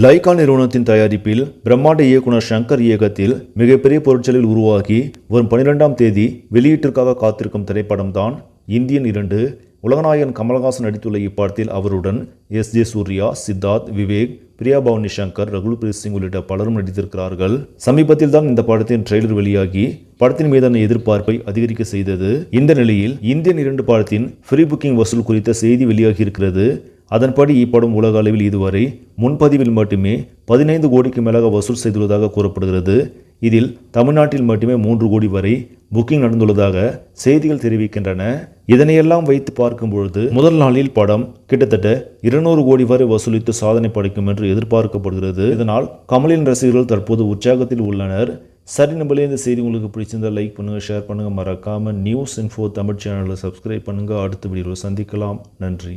Lyca நிறுவனத்தின் தயாரிப்பில் பிரம்மாண்ட இயக்குனர் சங்கர் இயக்கத்தில் மிகப்பெரிய பொருட்களில் உருவாகி வரும் பனிரெண்டாம் தேதி வெளியீட்டிற்காக காத்திருக்கும் திரைப்படம்தான் இந்தியன் இரண்டு. உலகநாயகன் கமல்ஹாசன் நடித்துள்ள இப்படத்தில் அவருடன் எஸ் ஜே சூர்யா சித்தார்த் விவேக் பிரியா பவானி சங்கர் ரகுல்பிரீத் சிங் உள்ளிட்ட பலரும் நடித்திருக்கிறார்கள். சமீபத்தில் தான் இந்த படத்தின் ட்ரெய்லர் வெளியாகி படத்தின் மீதான எதிர்பார்ப்பை அதிகரிக்க செய்தது. இந்த நிலையில் இந்தியன் இரண்டு படத்தின் ஃப்ரீ புக்கிங் வசூல் குறித்த செய்தி வெளியாகி இருக்கிறது அதன்படி இப்படம் உலக அளவில் இதுவரை முன்பதிவில் மட்டுமே பதினைந்து கோடிக்கு மேலாக வசூல் செய்துள்ளதாக கூறப்படுகிறது. இதில் தமிழ்நாட்டில் மட்டுமே மூன்று கோடி வரை புக்கிங் நடந்துள்ளதாக செய்திகள் தெரிவிக்கின்றன. இதனையெல்லாம் வைத்து பார்க்கும் பொழுது முதல் நாளில் படம் கிட்டத்தட்ட இருநூறு கோடி வரை வசூலித்து சாதனை படைக்கும் என்று எதிர்பார்க்கப்படுகிறது. இதனால் கமலின் ரசிகர்கள் தற்போது உற்சாகத்தில் உள்ளனர். சரி நம்மளே இந்த செய்தி உங்களுக்கு பிடிச்சிருந்தால் லைக் பண்ணுங்கள் ஷேர் பண்ணுங்கள் மறக்காமல் நியூஸ் இன்ஃபோ தமிழ் சேனலை சப்ஸ்கிரைப் பண்ணுங்கள் அடுத்த வீடியோவில் சந்திக்கலாம். நன்றி.